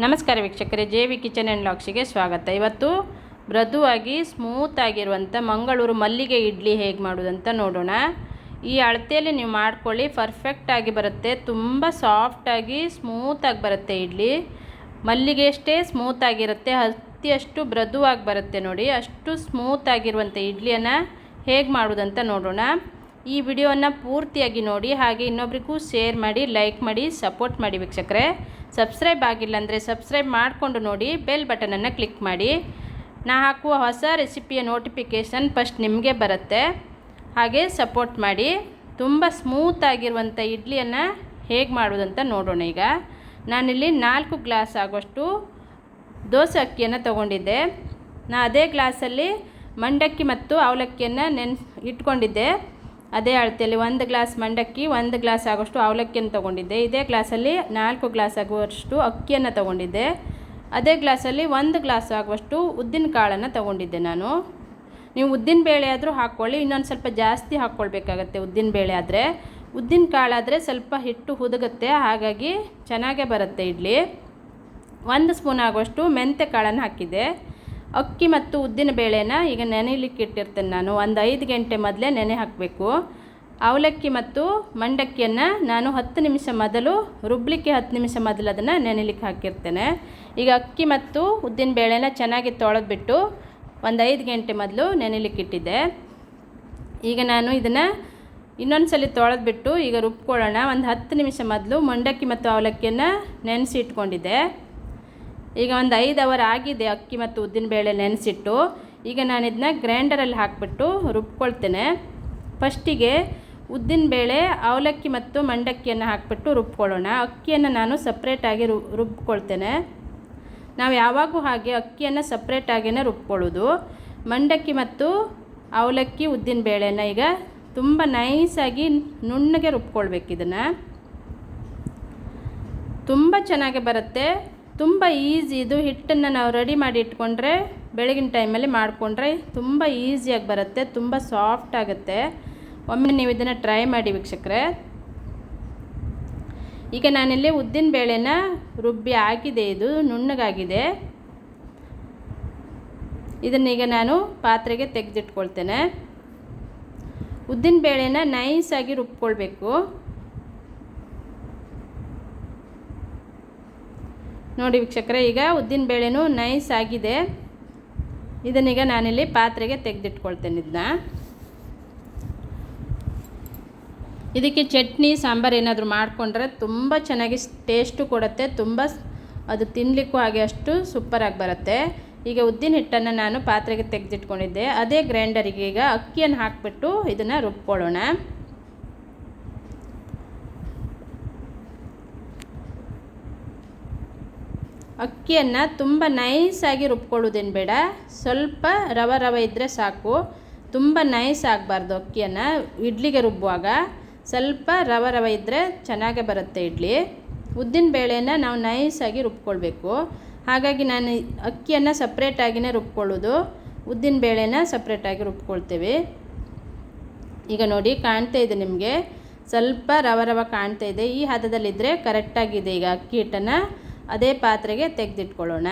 ನಮಸ್ಕಾರ ವೀಕ್ಷಕರೇ, J V kitchen and ಲಾಕ್ಸಿಗೆ ಸ್ವಾಗತ. ಇವತ್ತು ಮೃದುವಾಗಿ ಸ್ಮೂತ್ ಆಗಿರುವಂಥ ಮಂಗಳೂರು ಮಲ್ಲಿಗೆ ಇಡ್ಲಿ ಹೇಗೆ ಮಾಡೋದಂತ ನೋಡೋಣ. ಈ ಅಳತೆಯಲ್ಲಿ ನೀವು ಮಾಡ್ಕೊಳ್ಳಿ ಪರ್ಫೆಕ್ಟಾಗಿ ಬರುತ್ತೆ. ತುಂಬ ಸಾಫ್ಟಾಗಿ ಸ್ಮೂತಾಗಿ ಬರುತ್ತೆ ಇಡ್ಲಿ. ಮಲ್ಲಿಗೆ ಅಷ್ಟೇ ಸ್ಮೂತಾಗಿರುತ್ತೆ ಅತಿಯಷ್ಟು ಮೃದುವಾಗಿ ಬರುತ್ತೆ ನೋಡಿ. ಅಷ್ಟು ಸ್ಮೂತಾಗಿರುವಂಥ ಇಡ್ಲಿಯನ್ನು ಹೇಗೆ ಮಾಡೋದಂತ ನೋಡೋಣ. ಈ ವಿಡಿಯೋವನ್ನು ಪೂರ್ತಿಯಾಗಿ ನೋಡಿ, ಹಾಗೆ ಇನ್ನೊಬ್ರಿಗೂ ಶೇರ್ ಮಾಡಿ, ಲೈಕ್ ಮಾಡಿ, ಸಪೋರ್ಟ್ ಮಾಡಿ ವೀಕ್ಷಕರೇ. ಸಬ್ಸ್ಕ್ರೈಬ್ ಆಗಿಲ್ಲ ಅಂದರೆ ಸಬ್ಸ್ಕ್ರೈಬ್ ಮಾಡಿಕೊಂಡು ನೋಡಿ, ಬೆಲ್ ಬಟನನ್ನು ಕ್ಲಿಕ್ ಮಾಡಿ. ನಾ ಹಾಕುವ ಹೊಸ ರೆಸಿಪಿಯ ನೋಟಿಫಿಕೇಷನ್ ಫಸ್ಟ್ ನಿಮಗೆ ಬರುತ್ತೆ. ಹಾಗೆ ಸಪೋರ್ಟ್ ಮಾಡಿ. ತುಂಬ ಸ್ಮೂತ್ ಆಗಿರುವಂಥ ಇಡ್ಲಿಯನ್ನು ಹೇಗೆ ಮಾಡುವುದಂತ ನೋಡೋಣ ಈಗ. ನಾನಿಲ್ಲಿ ನಾಲ್ಕು ಗ್ಲಾಸ್ ಆಗೋಷ್ಟು ದೋಸೆ ಅಕ್ಕಿಯನ್ನು ತಗೊಂಡಿದ್ದೆ. ನಾ ಅದೇ ಗ್ಲಾಸಲ್ಲಿ ಮಂಡಕ್ಕಿ ಮತ್ತು ಅವಲಕ್ಕಿಯನ್ನು ನೆನ್ಸ್, ಇಟ್ಕೊಂಡಿದ್ದೆ. ಅದೇ ಅಳತೆಯಲ್ಲಿ ಒಂದು ಗ್ಲಾಸ್ ಮಂಡಕ್ಕಿ, ಒಂದು ಗ್ಲಾಸ್ ಆಗೋಷ್ಟು ಅವಲಕ್ಕಿಯನ್ನು ತೊಗೊಂಡಿದ್ದೆ. ಇದೇ ಗ್ಲಾಸಲ್ಲಿ ನಾಲ್ಕು ಗ್ಲಾಸ್ ಆಗುವಷ್ಟು ಅಕ್ಕಿಯನ್ನು ತೊಗೊಂಡಿದ್ದೆ. ಅದೇ ಗ್ಲಾಸಲ್ಲಿ ಒಂದು ಗ್ಲಾಸ್ ಆಗುವಷ್ಟು ಉದ್ದಿನ ಕಾಳನ್ನು ತೊಗೊಂಡಿದ್ದೆ ನಾನು. ನೀವು ಉದ್ದಿನ ಬೇಳೆ ಆದರೂ ಹಾಕ್ಕೊಳ್ಳಿ, ಇನ್ನೊಂದು ಸ್ವಲ್ಪ ಜಾಸ್ತಿ ಹಾಕ್ಕೊಳ್ಬೇಕಾಗತ್ತೆ ಉದ್ದಿನ ಬೇಳೆ ಆದರೆ. ಉದ್ದಿನ ಕಾಳಾದರೆ ಸ್ವಲ್ಪ ಹಿಟ್ಟು ಹುದುಗುತ್ತೆ, ಹಾಗಾಗಿ ಚೆನ್ನಾಗೇ ಬರುತ್ತೆ ಇಡ್ಲಿ. ಒಂದು ಸ್ಪೂನ್ ಆಗುವಷ್ಟು ಮೆಂತ್ಯ ಕಾಳನ್ನು ಹಾಕಿದ್ದೆ. ಅಕ್ಕಿ ಮತ್ತು ಉದ್ದಿನ ಬೇಳೆನ ಈಗ ನೆನೆಯಲಿಕ್ಕೆ ಇಟ್ಟಿರ್ತೇನೆ ನಾನು. ಒಂದು ಐದು ಗಂಟೆ ಮೊದಲೇ ನೆನೆ ಹಾಕಬೇಕು. ಅವಲಕ್ಕಿ ಮತ್ತು ಮಂಡಕ್ಕಿಯನ್ನು ನಾನು ಹತ್ತು ನಿಮಿಷ ಮೊದಲು, ರುಬ್ಲಿಕ್ಕೆ ಹತ್ತು ನಿಮಿಷ ಮೊದಲು ಅದನ್ನು ನೆನೆಲಿಕ್ಕೆ ಹಾಕಿರ್ತೇನೆ. ಈಗ ಅಕ್ಕಿ ಮತ್ತು ಉದ್ದಿನ ಬೇಳೆನ ಚೆನ್ನಾಗಿ ತೊಳೆದ್ಬಿಟ್ಟು ಒಂದು ಐದು ಗಂಟೆ ಮೊದಲು ನೆನೆಲಿಕ್ಕೆ ಇಟ್ಟಿದ್ದೆ. ಈಗ ನಾನು ಇದನ್ನು ಇನ್ನೊಂದು ಸಲ ತೊಳೆದ್ಬಿಟ್ಟು ಈಗ ರುಬ್ಕೊಳ್ಳೋಣ. ಒಂದು ಹತ್ತು ನಿಮಿಷ ಮೊದಲು ಮಂಡಕ್ಕಿ ಮತ್ತು ಅವಲಕ್ಕಿಯನ್ನು ನೆನೆಸಿ ಇಟ್ಕೊಂಡಿದ್ದೆ. ಈಗ ಒಂದು ಐದು ಅವರ್ ಆಗಿದೆ ಅಕ್ಕಿ ಮತ್ತು ಉದ್ದಿನಬೇಳೆ ನೆನೆಸಿಟ್ಟು, ಈಗ ನಾನು ಇದನ್ನ ಗ್ರೈಂಡರಲ್ಲಿ ಹಾಕಿಬಿಟ್ಟು ರುಬ್ಕೊಳ್ತೇನೆ. ಫಸ್ಟಿಗೆ ಉದ್ದಿನಬೇಳೆ ಅವಲಕ್ಕಿ ಮತ್ತು ಮಂಡಕ್ಕಿಯನ್ನು ಹಾಕಿಬಿಟ್ಟು ರುಬ್ಕೊಳ್ಳೋಣ. ಅಕ್ಕಿಯನ್ನು ನಾನು ಸಪ್ರೇಟಾಗಿ ರು, ರುಬ್ಕೊಳ್ತೇನೆ. ನಾವು ಯಾವಾಗೂ ಹಾಗೆ ಅಕ್ಕಿಯನ್ನು ಸಪ್ರೇಟಾಗಿಯೇ ರುಬ್ಕೊಳ್ಳೋದು. ಮಂಡಕ್ಕಿ ಮತ್ತು ಅವಲಕ್ಕಿ ಉದ್ದಿನಬೇಳೆನ ಈಗ ತುಂಬ ನೈಸಾಗಿ ನುಣ್ಣಗೆ ರುಬ್ಕೊಳ್ಬೇಕು ಇದನ್ನು. ತುಂಬ ಚೆನ್ನಾಗಿ ಬರುತ್ತೆ. ತುಂಬ ಈಸಿ ಇದು ಹಿಟ್ಟನ್ನು ನಾವು ರೆಡಿ ಮಾಡಿ ಇಟ್ಕೊಂಡ್ರೆ ಬೆಳಗಿನ ಟೈಮಲ್ಲಿ ಮಾಡಿಕೊಂಡ್ರೆ ತುಂಬ ಈಸಿಯಾಗಿ ಬರುತ್ತೆ, ತುಂಬ ಸಾಫ್ಟ್ ಆಗುತ್ತೆ. ಒಮ್ಮೆ ನೀವು ಇದನ್ನು ಟ್ರೈ ಮಾಡಿ ವೀಕ್ಷಕ್ರೆ. ಈಗ ನಾನಿಲ್ಲಿ ಉದ್ದಿನ ಬೇಳೆನ ರುಬ್ಬಿ ಆಗಿದೆ ಇದು ನುಣ್ಣಗಾಗಿದೆ. ಇದನ್ನೀಗ ನಾನು ಪಾತ್ರೆಗೆ ತೆಗೆದಿಟ್ಕೊಳ್ತೇನೆ. ಉದ್ದಿನ ಬೇಳೆನ ನೈಸಾಗಿ ರುಬ್ಕೊಳ್ಬೇಕು. ನೋಡಿ ವೀಕ್ಷಕರೇ, ಈಗ ಉದ್ದಿನ ಬೇಳೆನೂ ನೈಸ್ ಆಗಿದೆ. ಇದನ್ನೀಗ ನಾನಿಲ್ಲಿ ಪಾತ್ರೆಗೆ ತೆಗೆದಿಟ್ಕೊಳ್ತೇನೆ ಇದನ್ನ ಇದಕ್ಕೆ ಚಟ್ನಿ, ಸಾಂಬಾರು ಏನಾದರೂ ಮಾಡಿಕೊಂಡ್ರೆ ತುಂಬ ಚೆನ್ನಾಗಿ ಟೇಸ್ಟು ಕೊಡುತ್ತೆ, ತುಂಬ ಅದು ತಿನ್ನಲಿಕ್ಕೂ ಹಾಗೆ ಅಷ್ಟು ಸೂಪರಾಗಿ ಬರುತ್ತೆ. ಈಗ ಉದ್ದಿನ ಹಿಟ್ಟನ್ನು ನಾನು ಪಾತ್ರೆಗೆ ತೆಗೆದಿಟ್ಕೊಂಡಿದ್ದೆ. ಅದೇ ಗ್ರೈಂಡರಿಗೆ ಈಗ ಅಕ್ಕಿಯನ್ನು ಹಾಕಿಬಿಟ್ಟು ಇದನ್ನು ರುಬ್ಕೊಳ್ಳೋಣ. ಅಕ್ಕಿಯನ್ನು ತುಂಬ ನೈಸಾಗಿ ರುಬ್ಕೊಳ್ಳೋದೇನು ಬೇಡ. ಸ್ವಲ್ಪ ರವೆ ರವೆ ಇದ್ದರೆ ಸಾಕು. ತುಂಬ ನೈಸ್ ಆಗಬಾರ್ದು ಅಕ್ಕಿಯನ್ನು ಇಡ್ಲಿಗೆ ರುಬ್ಬುವಾಗ ಸ್ವಲ್ಪ ರವೆ ರವೆ ಇದ್ದರೆ ಚೆನ್ನಾಗೇ ಬರುತ್ತೆ ಇಡ್ಲಿ. ಉದ್ದಿನ ಬೇಳೆನ ನಾವು ನೈಸಾಗಿ ರುಬ್ಕೊಳ್ಬೇಕು. ಹಾಗಾಗಿ ನಾನು ಅಕ್ಕಿಯನ್ನು ಸಪ್ರೇಟಾಗಿಯೇ ರುಬ್ಕೊಳ್ಳೋದು. ಉದ್ದಿನ ಬೇಳೆನ ಸಪ್ರೇಟಾಗಿ ರುಬ್ಕೊಳ್ತೇವೆ. ಈಗ ನೋಡಿ ಕಾಣ್ತಾ ಇದೆ ನಿಮಗೆ. ಸ್ವಲ್ಪ ರವ ರವ ಕಾಣ್ತಾ ಇದೆ. ಈ ಹದದಲ್ಲಿದ್ದರೆ ಕರೆಕ್ಟಾಗಿದೆ ಈಗ ಅಕ್ಕಿ ಹಿಟ್ಟನ್ನು. ಅದೇ ಪಾತ್ರೆಗೆ ತೆಗೆದಿಟ್ಕೊಳ್ಳೋಣ.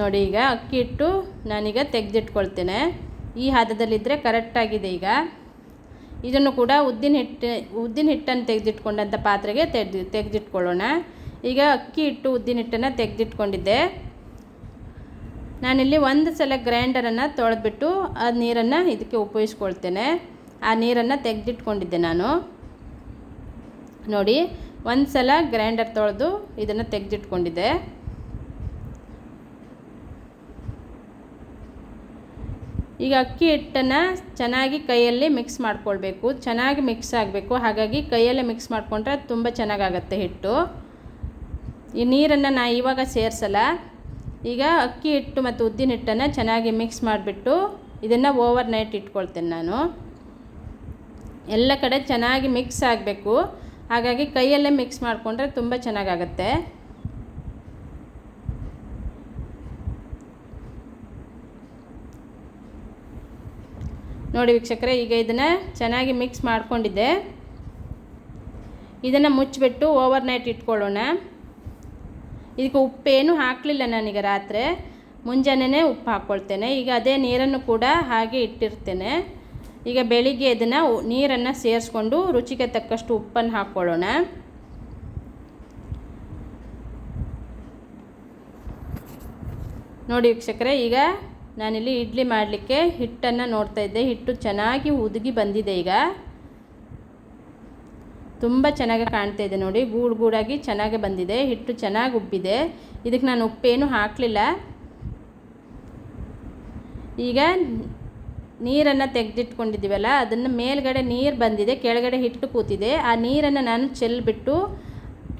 ನೋಡಿ ಈಗ ಅಕ್ಕಿ ಹಿಟ್ಟು ನಾನೀಗ ತೆಗೆದಿಟ್ಕೊಳ್ತೇನೆ. ಈ ಹದದಲ್ಲಿದ್ದರೆ ಕರೆಕ್ಟಾಗಿದೆ ಈಗ. ಇದನ್ನು ಕೂಡ ಉದ್ದಿನ ಹಿಟ್ಟು, ಉದ್ದಿನ ಹಿಟ್ಟನ್ನು ತೆಗೆದಿಟ್ಕೊಂಡಂಥ ಪಾತ್ರೆಗೆ ತೆಗೆದು, ತೆಗೆದಿಟ್ಕೊಳ್ಳೋಣ. ಈಗ ಅಕ್ಕಿ ಹಿಟ್ಟು ಉದ್ದಿನ ಹಿಟ್ಟನ್ನು ತೆಗೆದಿಟ್ಕೊಂಡಿದ್ದೆ. ನಾನಿಲ್ಲಿ ಒಂದು ಸಲ ಗ್ರೈಂಡರನ್ನು ತೊಳೆದ್ಬಿಟ್ಟು ಆ ನೀರನ್ನು ಇದಕ್ಕೆ ಉಪಯೋಗಿಸ್ಕೊಳ್ತೇನೆ. ಆ ನೀರನ್ನು ತೆಗೆದಿಟ್ಕೊಂಡಿದ್ದೆ ನಾನು. ನೋಡಿ ಒಂದು ಸಲ ಗ್ರೈಂಡರ್ ತೊಳೆದು ಇದನ್ನು ತೆಗೆದಿಟ್ಕೊಂಡಿದ್ದೆ. ಈಗ ಅಕ್ಕಿ ಹಿಟ್ಟನ್ನು ಚೆನ್ನಾಗಿ ಕೈಯಲ್ಲಿ ಮಿಕ್ಸ್ ಮಾಡ್ಕೊಳ್ಬೇಕು. ಚೆನ್ನಾಗಿ ಮಿಕ್ಸ್ ಆಗಬೇಕು. ಹಾಗಾಗಿ ಕೈಯಲ್ಲೇ ಮಿಕ್ಸ್ ಮಾಡಿಕೊಂಡ್ರೆ ತುಂಬ ಚೆನ್ನಾಗಾಗತ್ತೆ ಹಿಟ್ಟು. ಈ ನೀರನ್ನು ನಾ ಇವಾಗ ಸೇರಿಸಲ್ಲ. ಈಗ ಅಕ್ಕಿ ಹಿಟ್ಟು ಮತ್ತು ಉದ್ದಿನ ಹಿಟ್ಟನ್ನು ಚೆನ್ನಾಗಿ ಮಿಕ್ಸ್ ಮಾಡಿಬಿಟ್ಟು ಇದನ್ನು ಓವರ್ ನೈಟ್ ಇಟ್ಕೊಳ್ತೇನೆ ನಾನು. ಎಲ್ಲ ಕಡೆ ಚೆನ್ನಾಗಿ ಮಿಕ್ಸ್ ಆಗಬೇಕು. ಹಾಗಾಗಿ ಕೈಯಲ್ಲೇ ಮಿಕ್ಸ್ ಮಾಡಿಕೊಂಡ್ರೆ ತುಂಬ ಚೆನ್ನಾಗಾಗತ್ತೆ. ನೋಡಿ ವೀಕ್ಷಕರೇ, ಈಗ ಇದನ್ನು ಚೆನ್ನಾಗಿ ಮಿಕ್ಸ್ ಮಾಡಿಕೊಂಡಿದ್ದೆ. ಇದನ್ನು ಮುಚ್ಚಿಬಿಟ್ಟು ಓವರ್ ನೈಟ್ ಇಟ್ಕೊಳ್ಳೋಣ. ಇದಕ್ಕೆ ಉಪ್ಪೇನು ಹಾಕಲಿಲ್ಲ ನಾನೀಗ ರಾತ್ರಿ. ಮುಂಜಾನೆ ಉಪ್ಪು ಹಾಕ್ಕೊಳ್ತೇನೆ. ಈಗ ಅದೇ ನೀರನ್ನು ಕೂಡ ಹಾಗೆ ಇಟ್ಟಿರ್ತೇನೆ. ಈಗ ಬೆಳಿಗ್ಗೆ ಇದನ್ನು ನೀರನ್ನು ಸೇರಿಸ್ಕೊಂಡು ರುಚಿಗೆ ತಕ್ಕಷ್ಟು ಉಪ್ಪನ್ನು ಹಾಕ್ಕೊಳ್ಳೋಣ. ನೋಡಿ ವೀಕ್ಷಕರೇ, ಈಗ ನಾನಿಲ್ಲಿ ಇಡ್ಲಿ ಮಾಡಲಿಕ್ಕೆ ಹಿಟ್ಟನ್ನು ನೋಡ್ತಾ ಇದ್ದೆ. ಹಿಟ್ಟು ಚೆನ್ನಾಗಿ ಉದುಗಿ ಬಂದಿದೆ ಈಗ. ತುಂಬ ಚೆನ್ನಾಗಿ ಕಾಣ್ತಾ ಇದೆ ನೋಡಿ. ಗೂಡು ಗೂಡಾಗಿ ಚೆನ್ನಾಗಿ ಬಂದಿದೆ. ಹಿಟ್ಟು ಚೆನ್ನಾಗಿ ಉಬ್ಬಿದೆ. ಇದಕ್ಕೆ ನಾನು ಉಪ್ಪೇನು ಹಾಕಲಿಲ್ಲ. ಈಗ ನೀರನ್ನು ತೆಗೆದಿಟ್ಕೊಂಡಿದ್ದೀವಲ್ಲ, ಅದನ್ನು ಮೇಲ್ಗಡೆ ನೀರು ಬಂದಿದೆ, ಕೆಳಗಡೆ ಹಿಟ್ಟು ಕೂತಿದೆ. ಆ ನೀರನ್ನು ನಾನು ಚೆಲ್ಬಿಟ್ಟು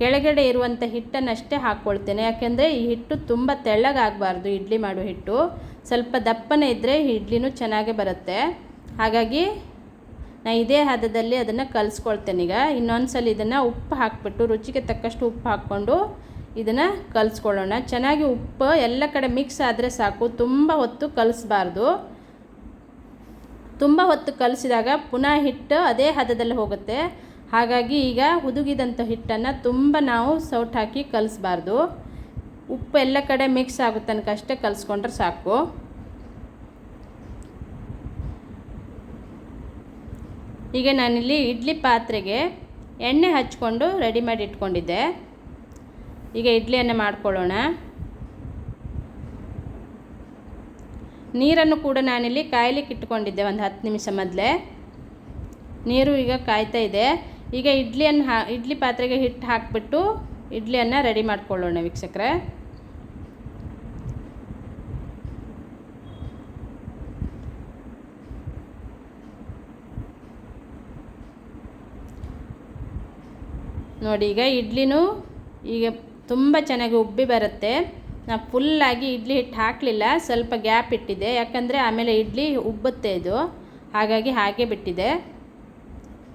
ಕೆಳಗಡೆ ಇರುವಂಥ ಹಿಟ್ಟನ್ನಷ್ಟೇ ಹಾಕ್ಕೊಳ್ತೇನೆ ಯಾಕೆಂದರೆ ಈ ಹಿಟ್ಟು ತುಂಬ ತೆಳ್ಳಗಾಗಬಾರ್ದು, ಇಡ್ಲಿ ಮಾಡೋ ಹಿಟ್ಟು. ಸ್ವಲ್ಪ ದಪ್ಪನೇ ಇದ್ದರೆ ಇಡ್ಲಿನೂ ಚೆನ್ನಾಗೇ ಬರುತ್ತೆ. ಹಾಗಾಗಿ ನಾ ಇದೇ ಹದದಲ್ಲಿ ಅದನ್ನು ಕಲಿಸ್ಕೊಳ್ತೇನೆ ಈಗ. ಇನ್ನೊಂದು ಸಲ ಇದನ್ನು ಉಪ್ಪು ಹಾಕಿಬಿಟ್ಟು, ರುಚಿಗೆ ತಕ್ಕಷ್ಟು ಉಪ್ಪು ಹಾಕ್ಕೊಂಡು ಇದನ್ನು ಕಲಿಸ್ಕೊಳ್ಳೋಣ. ಚೆನ್ನಾಗಿ ಉಪ್ಪು ಎಲ್ಲ ಕಡೆ ಮಿಕ್ಸ್ ಆದರೆ ಸಾಕು, ತುಂಬ ಹೊತ್ತು ಕಲಿಸ್ಬಾರ್ದು. ತುಂಬ ಹೊತ್ತು ಕಲಿಸಿದಾಗ ಪುನಃ ಹಿಟ್ಟು ಅದೇ ಹದದಲ್ಲಿ ಹೋಗುತ್ತೆ. ಹಾಗಾಗಿ ಈಗ ಹುದುಗಿದಂಥ ಹಿಟ್ಟನ್ನು ತುಂಬ ನಾವು ಸೌಟ್ ಹಾಕಿ ಕಲಿಸ್ಬಾರ್ದು. ಉಪ್ಪು ಎಲ್ಲ ಕಡೆ ಮಿಕ್ಸ್ ಆಗೋ ತನಕ ಅಷ್ಟೇ ಕಲಿಸ್ಕೊಂಡ್ರೆ ಸಾಕು. ಈಗ ನಾನಿಲ್ಲಿ ಇಡ್ಲಿ ಪಾತ್ರೆಗೆ ಎಣ್ಣೆ ಹಚ್ಕೊಂಡು ರೆಡಿ ಮಾಡಿ ಇಟ್ಕೊಂಡಿದ್ದೆ. ಈಗ ಇಡ್ಲಿಯನ್ನು ಮಾಡ್ಕೊಳ್ಳೋಣ. ನೀರನ್ನು ಕೂಡ ನಾನಿಲ್ಲಿ ಕಾಯಲಿಕ್ಕೆ ಇಟ್ಕೊಂಡಿದ್ದೆ ಒಂದು ಹತ್ತು ನಿಮಿಷ ಮೊದಲೇ. ನೀರು ಈಗ ಕಾಯ್ತಾ ಇದೆ. ಈಗ ಇಡ್ಲಿಯನ್ನು ಹಾ, ಇಡ್ಲಿ ಪಾತ್ರೆಗೆ ಹಿಟ್ಟು ಹಾಕಿಬಿಟ್ಟು ಇಡ್ಲಿಯನ್ನು ರೆಡಿ ಮಾಡ್ಕೊಳ್ಳೋಣ ವೀಕ್ಷಕರೇ. ನೋಡಿ, ಈಗ ಇಡ್ಲಿನೂ ಈಗ ತುಂಬ ಚೆನ್ನಾಗಿ ಉಬ್ಬಿ ಬರುತ್ತೆ. ನಾನು ಫುಲ್ಲಾಗಿ ಇಡ್ಲಿ ಹಿಟ್ಟು ಹಾಕಲಿಲ್ಲ, ಸ್ವಲ್ಪ ಗ್ಯಾಪ್ ಇಟ್ಟಿದೆ ಯಾಕಂದರೆ ಆಮೇಲೆ ಇಡ್ಲಿ ಉಬ್ಬುತ್ತೆ ಇದು. ಹಾಗಾಗಿ ಹಾಗೆ ಬಿಟ್ಟಿದೆ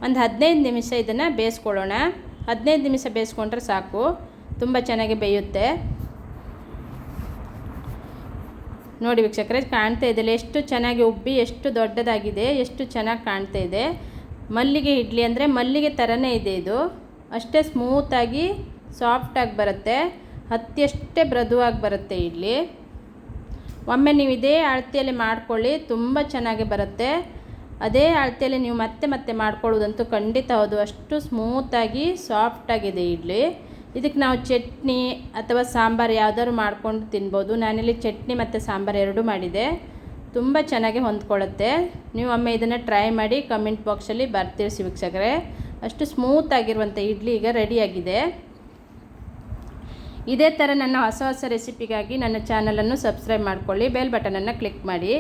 ಒಂದು ಹದಿನೈದು ನಿಮಿಷ ಇದನ್ನು ಬೇಯಿಸ್ಕೊಳ್ಳೋಣ. ಹದಿನೈದು ನಿಮಿಷ ಬೇಯಿಸ್ಕೊಂಡ್ರೆ ಸಾಕು. ತುಂಬ ಚೆನ್ನಾಗಿ ಬೇಯುತ್ತೆ. ನೋಡಿ ವೀಕ್ಷಕರೇ, ಕಾಣ್ತಾ ಇದೆಯಲ್ಲ, ಎಷ್ಟು ಚೆನ್ನಾಗಿ ಉಬ್ಬಿ, ಎಷ್ಟು ದೊಡ್ಡದಾಗಿದೆ, ಎಷ್ಟು ಚೆನ್ನಾಗಿ ಕಾಣ್ತಾ ಇದೆ. ಮಲ್ಲಿಗೆ ಇಡ್ಲಿ ಅಂದರೆ ಮಲ್ಲಿಗೆ ಥರನೇ ಇದೆ ಇದು. ಅಷ್ಟೇ ಸ್ಮೂತಾಗಿ ಸಾಫ್ಟಾಗಿ ಬರುತ್ತೆ. ಹತ್ತಿಯಷ್ಟೇ ಮೃದುವಾಗಿ ಬರುತ್ತೆ ಇಡ್ಲಿ. ಒಮ್ಮೆ ನೀವು ಇದೇ ಅಳತೆಯಲ್ಲಿ ಮಾಡ್ಕೊಳ್ಳಿ, ತುಂಬ ಚೆನ್ನಾಗಿ ಬರುತ್ತೆ. ಅದೇ ಅಳತೆಯಲ್ಲಿ ನೀವು ಮತ್ತೆ ಮತ್ತೆ ಮಾಡ್ಕೊಳ್ಳೋದಂತೂ ಖಂಡಿತ ಹೌದು. ಅಷ್ಟು ಸ್ಮೂತಾಗಿ ಸಾಫ್ಟಾಗಿದೆ ಇಡ್ಲಿ. ಇದಕ್ಕೆ ನಾವು ಚಟ್ನಿ ಅಥವಾ ಸಾಂಬಾರು ಯಾವ್ದಾದ್ರು ಮಾಡ್ಕೊಂಡು ತಿನ್ಬೋದು. ನಾನಿಲ್ಲಿ ಚಟ್ನಿ ಮತ್ತು ಸಾಂಬಾರು ಎರಡೂ ಮಾಡಿದೆ. ತುಂಬ ಚೆನ್ನಾಗಿ ಹೊಂದ್ಕೊಳ್ಳುತ್ತೆ. ನೀವು ಒಮ್ಮೆ ಇದನ್ನು ಟ್ರೈ ಮಾಡಿ ಕಮೆಂಟ್ ಬಾಕ್ಸಲ್ಲಿ ಬರ್ತೀರಿಸಿ ವೀಕ್ಷಕರೇ ಅಷ್ಟು ಸ್ಮೂತ್ ಆಗಿರುವಂಥ ಇಡ್ಲಿ ಈಗ ರೆಡಿಯಾಗಿದೆ ಇದೇ ಥರ ನನ್ನ ಹೊಸ ಹೊಸ ರೆಸಿಪಿಗಾಗಿ ನನ್ನ ಚಾನಲನ್ನು ಸಬ್ಸ್ಕ್ರೈಬ್ ಮಾಡ್ಕೊಳ್ಳಿ, ಬೆಲ್ ಬಟನನ್ನು ಕ್ಲಿಕ್ ಮಾಡಿ.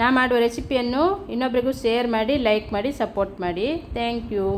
ನಾ ಮಾಡುವ ರೆಸಿಪಿಯನ್ನು ಇನ್ನೊಬ್ಬರಿಗೂ ಶೇರ್ ಮಾಡಿ, ಲೈಕ್ ಮಾಡಿ, ಸಪೋರ್ಟ್ ಮಾಡಿ. Thank you.